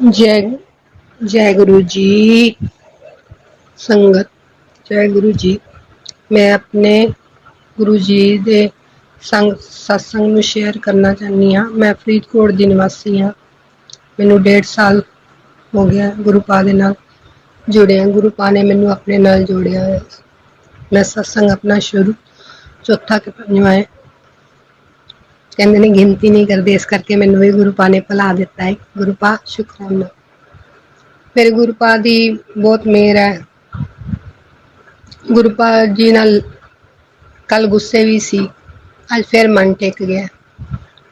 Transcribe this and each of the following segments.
ਜੈ ਜੈ ਗੁਰੂ ਜੀ ਸੰਗਤ, ਜੈ ਗੁਰੂ ਜੀ। ਮੈਂ ਆਪਣੇ ਗੁਰੂ ਜੀ ਦੇ ਸੰਗ, ਸਤਸੰਗ ਨੂੰ ਸ਼ੇਅਰ ਕਰਨਾ ਚਾਹੁੰਦੀ ਹਾਂ। ਮੈਂ ਫਰੀਦਕੋਟ ਦੀ ਨਿਵਾਸੀ ਹਾਂ। ਮੈਨੂੰ ਡੇਢ ਸਾਲ ਹੋ ਗਿਆ ਗੁਰੂ ਪਾ ਦੇ ਨਾਲ ਜੁੜਿਆ। ਗੁਰੂ ਪਾ ਨੇ ਮੈਨੂੰ ਆਪਣੇ ਨਾਲ ਜੋੜਿਆ ਹੈ ਮੈਂ ਸਤਸੰਗ ਆਪਣਾ ਸ਼ੁਰੂ, ਚੌਥਾ ਕਿ ਪੰਜਵਾਂ ਹੈ। ਕਹਿੰਦੇ ਨੇ ਗਿਣਤੀ ਨਹੀਂ ਕਰਦੇ, ਇਸ ਕਰਕੇ ਮੈਨੂੰ ਵੀ ਗੁਰੂ ਪਾ ਨੇ ਭਲਾ ਦਿੱਤਾ ਹੈ। ਗੁਰੂ ਪਾ ਸ਼ੁਕਰਾਨਾ। ਮੇਰੇ ਗੁਰੂ ਪਾ ਦੀ ਬਹੁਤ ਮਿਹਰ ਹੈ। ਗੁਰੂ ਪਾ ਜੀ ਨਾਲ ਕੱਲ ਗੁੱਸੇ ਵੀ ਸੀ। ਅੱਜ ਫਿਰ ਮਨ ਟੇਕ ਗਿਆ।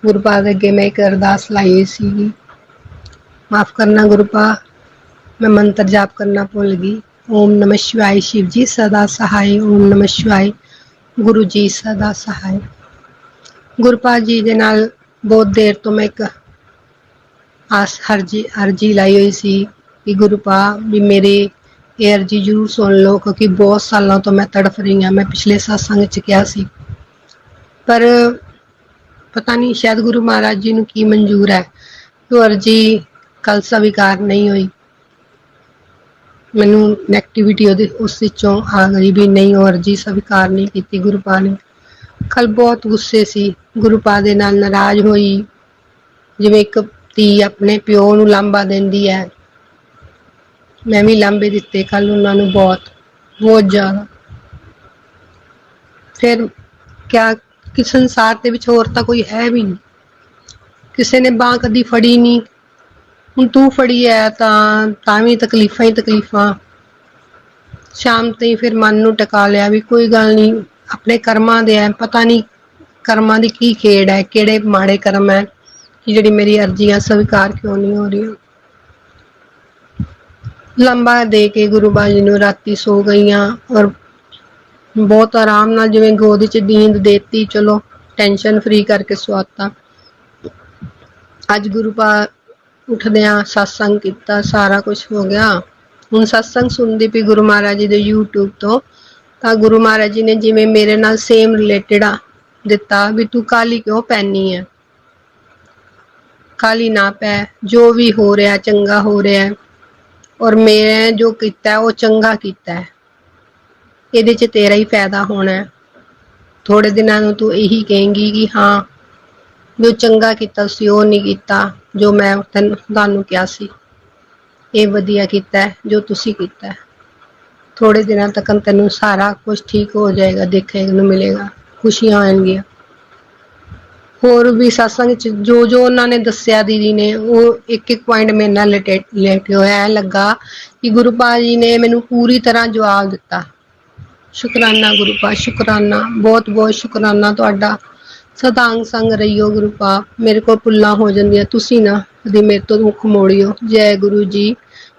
ਗੁਰੂ ਪਾ ਦੇ ਅੱਗੇ ਮੈਂ ਇੱਕ ਅਰਦਾਸ ਲਾਈ ਸੀਗੀ। ਮਾਫ ਕਰਨਾ ਗੁਰੂ ਪਾ ਮੈਂ ਮੰਤਰ ਜਾਪ ਕਰਨਾ ਭੁੱਲ ਗਈ। ਓਮ ਨਮः ਸ਼ਿਵ ਜੀ, ਸਦਾ ਸਹਾਈ। ਓਮ ਨਮः ਸ਼ਿਵਾਏ ਗੁਰੂ ਜੀ, ਸਦਾ ਸਹਾਈ। ਗੁਰਪਾਲ ਜੀ ਦੇ ਨਾਲ ਬਹੁਤ ਦੇਰ ਤੋਂ ਮੈਂ ਇੱਕ ਆਸ ਹਰਜੀ, ਅਰਜੀ ਲਾਈ ਹੋਈ ਸੀ ਕਿ ਗੁਰਪਾ ਵੀ ਮੇਰੇ ਇਹ ਅਰਜੀ ਜ਼ਰੂਰ ਸੁਣ ਲਓ ਕਿਉਂਕਿ ਬਹੁਤ ਸਾਲਾਂ ਤੋਂ ਮੈਂ ਤੜਫ ਰਹੀ ਹਾਂ, ਮੈਂ ਪਿਛਲੇ satsang ਚ ਕਿਹਾ ਸੀ। ਪਰ ਪਤਾ ਨਹੀਂ ਸ਼ਾਇਦ ਗੁਰੂ ਮਹਾਰਾਜ ਜੀ ਨੂੰ ਕੀ ਮਨਜ਼ੂਰ ਹੈ ਉਹ ਅਰਜੀ ਕੱਲ ਸਵੀਕਾਰ ਨਹੀਂ ਹੋਈ। ਮੈਨੂੰ ਨੈਗੇਟਿਵਿਟੀ ਉਹਦੇ, ਉਸ ਵਿੱਚੋਂ ਆ ਗਈ ਵੀ ਨਹੀਂ, ਉਹ ਅਰਜੀ ਸਵੀਕਾਰ ਨਹੀਂ ਕੀਤੀ ਗੁਰਪਾ ਨੇ। ਕੱਲ ਬਹੁਤ ਗੁੱਸੇ ਸੀ। ਗੁਰੂ ਪਾ ਦੇ ਨਾਲ ਨਾਰਾਜ਼ ਹੋਈ। ਜਿਵੇਂ ਇੱਕ ਧੀ ਆਪਣੇ ਪਿਓ ਨੂੰ ਲਾਂਬਾ ਦਿੰਦੀ ਹੈ। ਮੈਂ ਵੀ ਲਾਂਬੇ ਦਿੱਤੇ ਕੱਲ ਉਹਨਾਂ ਨੂੰ ਬਹੁਤ ਬਹੁਤ ਜ਼ਿਆਦਾ। ਫਿਰ ਕਿਆ ਕਿ ਸੰਸਾਰ ਦੇ ਵਿੱਚ ਹੋਰ ਤਾਂ ਕੋਈ ਹੈ ਵੀ ਨਹੀਂ। ਕਿਸੇ ਨੇ ਬਾਹ ਕਦੀ ਫੜੀ ਨਹੀਂ। ਹੁਣ ਤੂੰ ਫੜੀ ਐ ਤਾਂ ਤਾਂ ਵੀ ਤਕਲੀਫਾਂ ਹੀ ਤਕਲੀਫਾਂ। ਸ਼ਾਮ ਤਾਈਂ ਫਿਰ ਮਨ ਨੂੰ ਟਿਕਾ ਲਿਆ ਵੀ ਕੋਈ ਗੱਲ ਨਹੀਂ, ਆਪਣੇ ਕਰਮਾਂ ਦੇ ਐ ਪਤਾ ਨਹੀਂ ਕਰਮਾਂ ਦੀ ਕੀ ਖੇਡ ਹੈ, ਕਿਹੜੇ ਮਾੜੇ ਕਰਮ ਹੈ ਕਿ ਜਿਹੜੀ ਮੇਰੀ ਅਰਜ਼ੀਆਂ ਸਵੀਕਾਰ ਕਿਉਂ ਨਹੀਂ ਹੋ ਰਹੀਆਂ? ਲੰਬਾ ਦੇ ਕੇ ਗੁਰੂ ਬਾਜੀ ਨੂੰ ਰਾਤੀ ਸੋ ਗਈਆਂ ਔਰ ਬਹੁਤ ਆਰਾਮ ਨਾਲ ਜਿਵੇਂ ਗੋਦ 'ਚ ਨੀਂਦ ਦੇਤੀ, ਚਲੋ ਟੈਨਸ਼ਨ ਫ੍ਰੀ ਕਰਕੇ ਸਵਾਤਾ। ਅੱਜ ਗੁਰੂ ਪਾ ਉੱਠਦਿਆਂ ਸਤਸੰਗ ਕੀਤਾ, ਸਾਰਾ ਕੁਝ ਹੋ ਗਿਆ। ਹੁਣ ਸਤਸੰਗ ਸੁਣਦੀ ਪਈ ਗੁਰੂ ਮਹਾਰਾਜ ਜੀ ਦੇ YouTube ਤੋਂ। ਤਾਂ ਗੁਰੂ ਮਹਾਰਾਜ ਜੀ ਨੇ ਜਿਵੇਂ ਮੇਰੇ ਨਾਲ ਸੇਮ ਰਿਲੇਟਡ ਆ ਦਿੱਤਾ ਵੀ ਤੂੰ ਕਾਲੀ ਕਿਉਂ ਪੈਣੀ ਹੈ ਕਾਲੀ ਨਾ ਪੈ, ਜੋ ਵੀ ਹੋ ਰਿਹਾ ਚੰਗਾ ਹੋ ਰਿਹਾ ਔਰ ਮੈਂ ਜੋ ਕੀਤਾ ਉਹ ਚੰਗਾ ਕੀਤਾ ਇਹਦੇ 'ਚ ਤੇਰਾ ਹੀ ਫਾਇਦਾ ਹੋਣਾ ਥੋੜੇ ਦਿਨਾਂ ਨੂੰ ਤੂੰ ਇਹੀ ਕਹੇਂਗੀ ਕਿ ਹਾਂ, ਜੋ ਚੰਗਾ ਕੀਤਾ ਸੀ, ਉਹ ਨਹੀਂ ਕੀਤਾ, ਜੋ ਮੈਂ ਤੈਨੂੰ ਤੁਹਾਨੂੰ ਕਿਹਾ ਸੀ। ਇਹ ਵਧੀਆ ਕੀਤਾ ਜੋ ਤੁਸੀਂ ਕੀਤਾ ਥੋੜੇ ਦਿਨਾਂ ਤੱਕ ਤੈਨੂੰ ਸਾਰਾ ਕੁਝ ਠੀਕ ਹੋ ਜਾਏਗਾ, ਦੇਖਣ ਨੂੰ ਮਿਲੇਗਾ। ਖੁਸ਼ੀਆਂ ਆਣਗੀਆਂ ਹੋਰ ਵੀ satsang ਚ ਜੋ ਜੋ ਉਹਨਾਂ ਨੇ ਦੱਸਿਆ ਦੀਦੀ ਨੇ, ਉਹ ਇੱਕ ਇੱਕ ਪੁਆਇੰਟ ਮੇਰੇ ਨਾਲ ਰਿਲੇਟ ਹੋਇਆ ਲੱਗਾ ਕਿ ਗੁਰੂ ਪਾਲ ਜੀ ਨੇ ਮੈਨੂੰ ਪੂਰੀ ਤਰ੍ਹਾਂ ਜਵਾਬ ਦਿੱਤਾ। ਸ਼ੁਕਰਾਨਾ ਗੁਰੂ ਪਾਲ ਸ਼ੁਕਰਾਨਾ, ਬਹੁਤ ਬਹੁਤ ਸ਼ੁਕਰਾਨਾ ਤੁਹਾਡਾ। ਸਦਾਂਗ ਸੰਗ ਰਹੀਓ ਗੁਰੂ ਪਾ ਮੇਰੇ ਕੋਲ ਪੁੱਲਾ ਹੋ ਜਾਂਦੀਆਂ, ਤੁਸੀਂ ਨਾ ਕਦੀ ਮੇਰੇ ਤੋਂ ਮੁਖ ਮੋੜਿਓ। ਜੈ ਗੁਰੂ ਜੀ,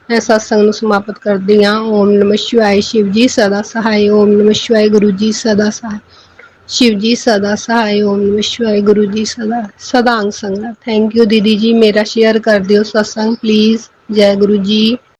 ਮੈਂ satsang ਨੂੰ ਸਮਾਪਤ ਕਰਦੀ ਹਾਂ। ਓਮ ਨਮः ਸ਼ਿਵ ਜੀ, ਸਦਾ ਸਹਾਈ। ਓਮ ਨਮः ਗੁਰੂ ਜੀ, ਸਦਾ ਸਹਾਈ। ਸ਼ਿਵ ਜੀ ਸਦਾ ਸਹਾਇ ਓਮ ਨਮः ਗੁਰੂ ਜੀ ਸਦਾ ਸਦਾਂਗ ਸੰਗਤ। ਥੈਂਕ ਯੂ ਦੀਦੀ ਜੀ, ਮੇਰਾ ਸ਼ੇਅਰ ਕਰ ਦਿਓ ਸਤਸੰਗ ਪਲੀਜ਼ ਜੈ ਗੁਰੂ ਜੀ।